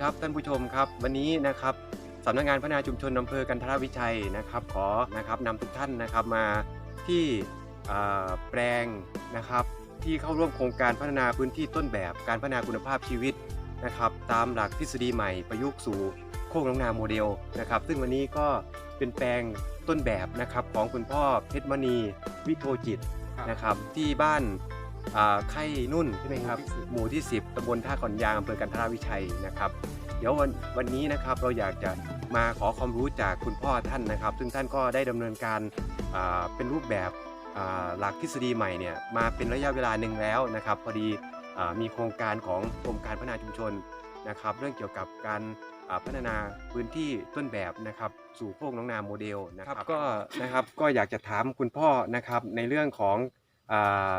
ครับท่านผู้ชมครับ วันนี้นะครับสำนักงานพัฒนาชุมชนอำเภอกันทรวิชัยนะครับ ขอนะครับนำทุกท่านนะครับมาที่แปลงนะครับ ที่เข้าร่วมโครงการพัฒนาพื้นที่ต้นแบบการพัฒนาคุณภาพชีวิตนะครับ ตามหลักทฤษฎีใหม่ประยุกต์สู่โคกน้องนาโมเดลนะครับ ซึ่งวันนี้ก็เป็นแปลงต้นแบบนะครับของคุณพ่อเพชรมณีวิโทจิตนะครับ ที่บ้าน ไข่นุ่นใช่ไหมครับหมู่ที่ 10ตำบลท่าขอนยางอำเภอกันทราวิชัยนะครับเดี๋ยววันวันนี้นะครับเราอยากจะมาขอความรู้จากคุณพ่อท่านนะครับ ซึ่งท่านก็ได้ดำเนินการอ่าเป็นรูปแบบอ่าหลักทฤษฎีใหม่เนี่ยมาเป็นระยะเวลาหนึ่งแล้วนะครับ พอดีอามีโครงการของกรมการพัฒนาชุมชนนะครับ เรื่องเกี่ยวกับการอ่าพัฒนาพื้นที่ต้นแบบนะครับ สู่โคกน้องนาโมเดลนะครับก็นะครับก็อยากจะถามคุณพ่อนะครับในเรื่องของอ่า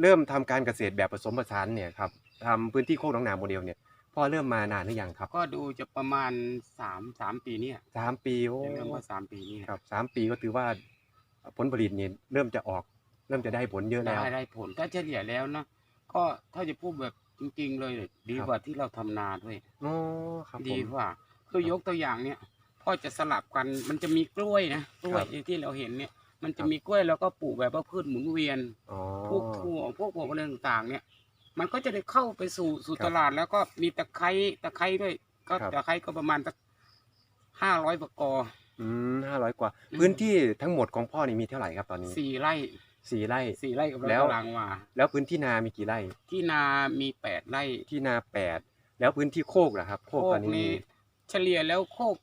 เริ่มทำการเกษตรแบบผสมผสานเนี่ยครับทำพื้นที่โคกหน้องนาโมเดลเนี่ยพ่อเริ่มมานานหรือยังครับ ก็ดูจะประมาณสามสามปีเนี่ยสามปีโอ้เริ่มว่าสามปีนี่ครับสามปีก็ถือว่าผลผลิตเนี่ยเริ่มจะออกเริ่มจะได้ผลเยอะแล้วได้ได้ผลก็เฉลี่ยแล้วนะก็ถ้าจะพูดแบบจริงๆเลยดีครับกว่าที่เราทำนาด้วยโอ้ครับผดีมกว่าคือยกตัวอย่างเนี่ยพ่อจะสลับกันมันจะมีกล้วยนะกล้วยครับที่เราเห็นเนี่ย มันจะครับมีกล้วยแล้วก็ปลูกแบบว่าพืชหมุนเวียนอ๋อ พวกถั่วพวกพวกอะไรต่างๆ เนี่ย มันก็จะได้เข้าไปสู่สู่ครับตลาดแล้วก็มีตะไคร้ตะไคร้ด้วยก็ครับ ตะไคร้ก็ประมาณสักห้าร้อยกกออืมห้าร้อยกว่า อืม พื้นที่ทั้งหมดของพ่อนี่มีเท่าไหร่ครับตอนนี้สี่ไร่สี่ไร่ สี่ไร่กับแล้แล้ววตารางวาแล้วพื้นที่นามีกี่ไร่ ที่นามีแปดไร่ที่นาแปดแล้วพื้นที่โคกล่ะครับ โคกตอนนี้มีเฉลี่ยแล้วโคก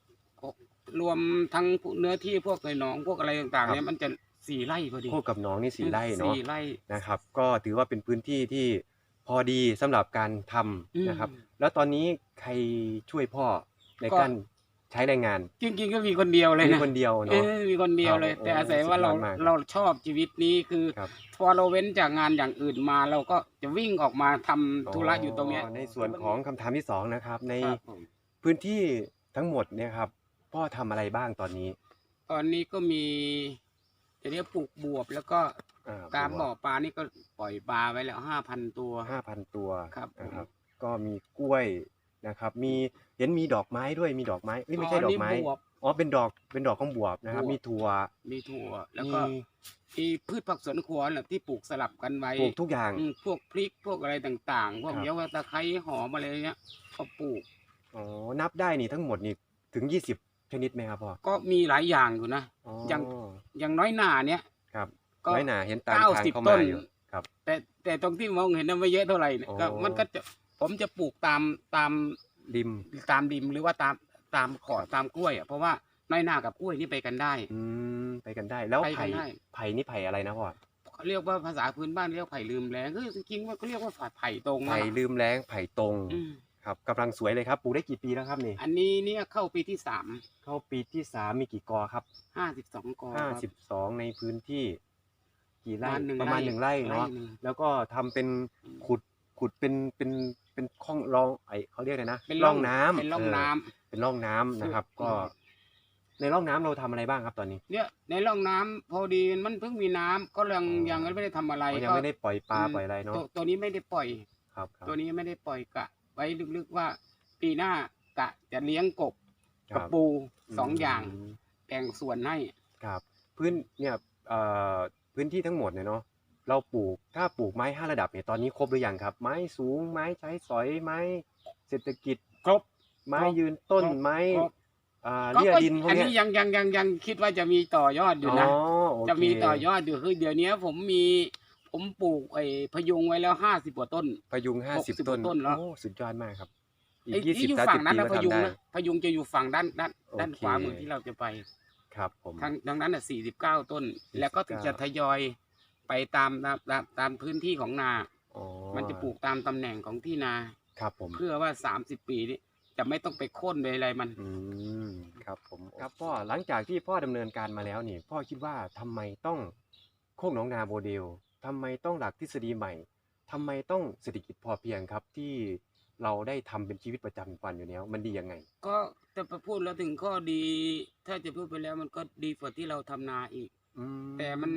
รวมทั้งเนื้อที่พวกในหนองพวกอะไรต่างๆเนี่ยมันจะสี่ไร่พอดีโคกกับหน้องนี่สี่ไร่เนาะสี่ไร่นะครับ ก็ถือว่าเป็นพื้นที่ที่พอดีสำหรับการทำอืมนะครับ แล้วตอนนี้ใครช่วยพ่อในก็การใช้แรงงาน จริงๆก็มีคนเดียวเลยมีนะคนเดียวเอเนาะอมีคนเดียวเลยครับแต่อาศัยว่าเราสุดยอดมากเราชอบชีวิตนี้คือครับพอเราเว้นจากงานอย่างอื่นมา เราก็จะวิ่งออกมาทำธุระอยู่ตรงเนี้ยในส่วนของคำถามที่สองนะครับ ในครับผมพื้นที่ทั้งหมดเนี่ยครับ พ่อทำอะไรบ้างตอนนี้ตอนนี้ก็มีจะเรียกปลูกบวบแล้วก็ตามบ่อปลานี่ก็ปล่อยปลาไว้แล้วห้าพันตัว ห้าพันตัวครับผม นะครับ ก็มีกล้วยนะครับ มีเห็นมีดอกไม้ด้วยมีดอกไม้เอ้ยไม่ใช่ดอกไม้ นี่บวบ อ๋อเป็นดอกเป็นดอกของบวบนะครับ บวบ มีถั่วมีถั่ว แล้วก็มีมีพืชผักสวนครัวแหละที่ปลูกสลับกันไว้ปลูกทุกอย่าง อืมพวกพริกพวกอะไรต่างๆ พวกครับ เยาว่าตะไคร้หอมอะไรเงี้ยก็ปลูก อ๋อนับได้นี่ทั้งหมดนี่ถึง20 ชนิดไหมครับพ่อก็มีหลายอย่างอยู่นะ อ๋ออย่างอย่างน้อยหนาเนี่ยครับ ก็ น้อยหนาเห็นตามเก้าทางสิบเข้าต้มานอยู่ ครับ แต่แต่ตรงที่มองเห็นนั้นไม่เยอะเท่าไหร่เนี่ยอ๋อก็มันก็จะผมจะปลูกตามตามริมตามดิมหรือว่าตามตามขอดตามกล้วยอะเพราะว่าน้อยหนากับกล้วยนี่ไปกันได้ อืมไปกันได้ แล้วไปกันไผ่ได้ ไผ่นี่ไผ่อะไรนะพ่อเขาเรียกว่าภาษาพื้นบ้านเรียกไผ่ลืมแรงคือจริงๆว่าเขาเรียกว่าไผ่ตรงไผ่อะลืมแรงไผ่ตรง อืม ครับกำลังสวยเลยครับปลูกได้กี่ปีแล้วครับนี่ อันนี้เนี่ยเข้าปีที่สามเข้าปีที่สามมีกี่กอครับห้าสิบสองกอห้าครับสิบสองในพื้นที่ กี่ไร่ประมาณหนึ่งประมาณไร่หนึ่งไร่เนาะไร่หนึ่งแล้วก็ทำเป็นขุดขุดเป็นเป็นเป็นข้องรองไอเขาเรียกอะไรนะเป็นร่องน้ำเป็นร่องเน้ำเป็นร่องน้ำนะครับอืมก็ในร่องน้ำเราทำอะไรบ้างครับตอนนี้ เนี่ยในร่องน้ำพอดีมันเพิ่งมีน้ำก็ยังอ๋อยังไม่ได้ทำอะไรยังก็ไม่ได้ปล่อยปลาอืมปล่อยอะไรเนาะตัวตัวนี้ไม่ได้ปล่อยครับครับตัวนี้ไม่ได้ปล่อยกะ ไว้ลึกๆว่า ปีหน้ากะจะเลี้ยงกบคกัรับบปูสองมอย่างแบ่งส่วนให้ ครับพื้นเนี่ยเอ่อพื้นที่ทั้งหมดเนี่ยเนาะเราปลูกถ้าปลูกไม้ห้าระดับเนี่ยตอนนี้ครบหรือยังครับ ไม้สูงไม้ใช้สอยไม้เศรษฐกิจครบ ไม้ครบยืนต้นครบไม้ครบ อ่าก็เลี่ยก็ดินพวกอันเนี้นี้ยยังยังยังยังคิดว่าจะมีต่อยอดอยู่นะโเคจะมีต่อยอดอยู่คือเดี๋ยวนี้ผมมี ผมปลูกไอ้พยุงไว้แล้วห้าสิบกว่าต้น พยุงห้าสิบ60ต้นต้นแล้ว โอ้สุดยอดมากครับ อีไอ้กยี่สิที่บอยู่สามฝั่สิงบนั้นปีนะก็พยุงทำได้ นะพยุงจะอยู่ฝั่งด้านด้านด้านโอเค ขวามือที่เราจะไปครับผม ทางดังนั้นอะสี่สิบเก้าต้น แล้วก็จะทยอยไปตามตามตามตามพื้นที่ของนา อ๋อมันจะปลูกตามตำแหน่งของที่นา ครับผม เพื่อว่าสามสิบปีนี้จะไม่ต้องไปโค่นไปอะไรมัน อืมครับผมครับพ่อหลังจากที่พ่อดำเนินการมาแล้วนี่ พ่อคิดว่าทำไมต้องโคกหนองนาโมเดล ทำไมต้องหลักทฤษฎีใหม่ทำไมต้องเศรษฐกิจพอเพียงครับที่เราได้ทำเป็นชีวิตประจำวันอยู่แล้วมันดียังไง ก็จะไปพูดแล้วถึงข้อดี ถ้าจะพูดไปแล้วมันก็ดีกว่าที่เราทำนาอีกอืแต่มัน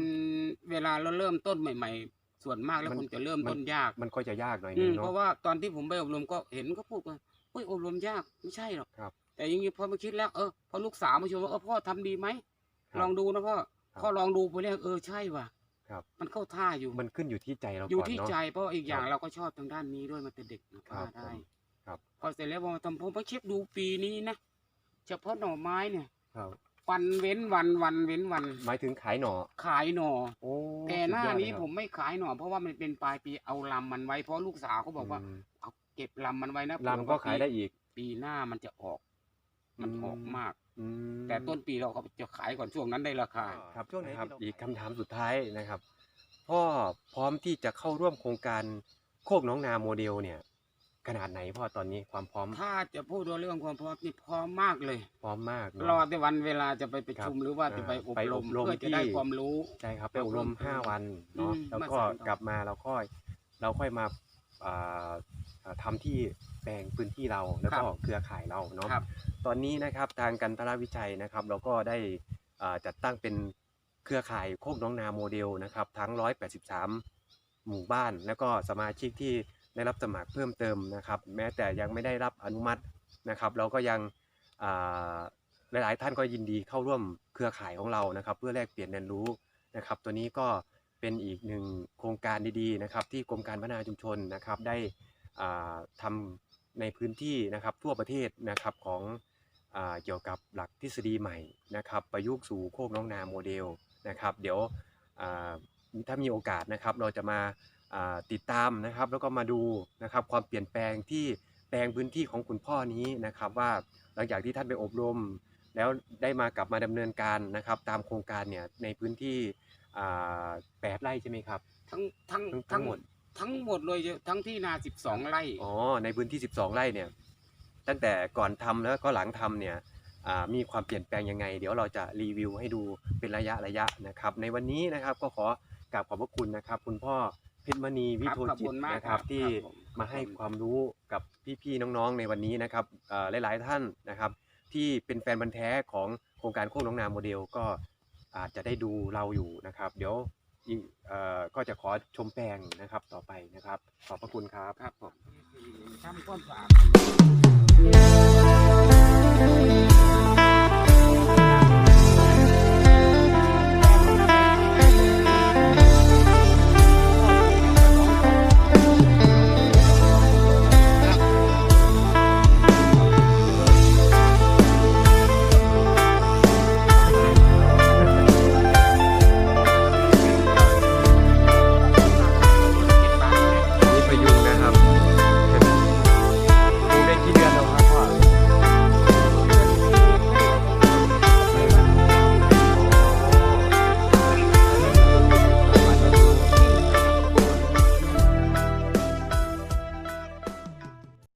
เวลาเราเริ่มต้นใหม่ ๆ ส่วนมากแล้วมันคนจะเริ่มมันต้นยาก มันก็จะยากหน่อยอืนึงมเพเนาะราะว่าตอนที่ผมไปอบรมก็เห็นเขาพูดว่าเฮ้ยอบรมยากไม่ใช่หรอกครับ แต่อยังงี้พอมาคิดแล้วเออพอลูกสาวมาชมว่าเออพ่อทำดีไหมครับลองดูนะพ่อครับพ่อลองดูไปแล้วเออใช่ว่ะ ครับ มันเข้าท่าอยู่มันขึ้นอยู่ที่ใจเราอยู่ก่อนที่เนาะใจเพราะอีกอย่างครับเราก็ชอบทางด้านนี้ด้วยมาแต่เด็กนะครับว่าได้ผมครับ พอเสร็จแล้วพอมาทำผมไปเช็คดูปีนี้นะเฉพาะหน่อไม้เนี่ย ครับ วันเว้นวันวันเว้นวันหมายถึงขายหน่อ ขายหน่อ โอ้แต่หน้าสุดยอดนี้เลยครับผมไม่ขายหน่อ เพราะว่ามันเป็นปลายปีเอาลำมันไว้เพราะลูกสาวเขาบอกว่ามเอาเก็บลำมันไว้นะลำก็ขายได้อีก ปีหน้ามันจะออก มันอืมออกมาก อืมแต่ต้นปีเราก็จะขายก่อนช่วงนั้นได้ราคา ครับช่วงไหนครับอีกคำถามสุดท้ายนะครับ พ่อพร้อมที่จะเข้าร่วมโครงการโคกน้องนาโมเดลเนี่ย ขนาดไหนพ่อตอนนี้ความพร้อมถ้าจะพูดเรื่องความพร้อมนี่พร้อมมากเลย พร้อมมากเนรออะแต่วันเวลาจะไปประชุมครับหรือว่าจะไปอบไปรอมบรมเพื่อจะได้ที่ ความรู้ ใช่ครับไปอบรมอบรมห้าวันเนาะอืมแล้วมาก็สานต่อ กลับมาเราค่อย เราค่อยมา อ่าอ่าทำที่แปลงพื้นที่เราแล้วก็เครือข่ายเราเนาะครับตอนนี้นะครับทางกันตราวิชัยนะครับ เราก็ได้อ่าจัดตั้งเป็นเครือข่ายโคกน้องนาโมเดลนะครับ ทั้ง 183 หมู่บ้าน แล้วก็สมาชิกที่ได้รับสมัครเพิ่มเติมนะครับ แม้แต่ยังไม่ได้รับอนุมัตินะครับ เราก็ยังอ่าหลาย ๆ ท่านก็ยินดีเข้าร่วมเครือข่ายของเรานะครับ เพื่อแลกเปลี่ยนเรียนรู้นะครับ ตัวนี้ก็ เป็นอีกหนึ่งโครงการดีๆนะครับที่กรมการพัฒนาชุมชนนะครับได้อ่าทำในพื้นที่นะครับทั่วประเทศนะครับของอเกี่ยวกับหลักทฤษฎีใหม่นะครับประยุกต์สู่โคกน้องนาโมเดลนะครับเดี๋ยวถ้ามีโอกาสนะครับเราจะมาาติดตามนะครับแล้วก็มาดูนะครับความเปลี่ยนแปลงที่แปลงพื้นที่ของคุณพ่อนี้นะครับว่าหลังจากที่ท่านไปอบรม แล้วได้มากลับมาดำเนินการนะครับตามโครงการเนี่ยในพื้นที่ อ่าแปดไร่ใช่ไหมครับ ทั้งทั้งทั้งหมด ทั้งหมดเลยทั้งที่นาสิบสองไร่อ๋อในพื้นที่12ไร่เนี่ย ตั้งแต่ก่อนทำแล้วก็หลังทำเนี่ยอ่ามีความเปลี่ยนแปลงยังไง เดี๋ยวเราจะรีวิวให้ดูเป็นระยะระยะนะครับ ในวันนี้นะครับก็ขอกราบขอบพระคุณนะครับ คุณพ่อเพชรมณีวิครับโทขอบจิคุตณมากนะครับครับที่ครับผมมาให้ขอบคุณความรู้กับพี่ๆน้องๆในวันนี้นะครับเอ่อหลายๆท่านนะครับ ที่เป็นแฟนบันธุ์แท้ของโครงการโคกน้องนาโมเดลก็ อาจจะได้ดูเราอยู่นะครับ เดี๋ยวก็จะขอชมแปลงนะครับต่อไปนะครับ ขอบพระคุณครับครับผมทำความสาด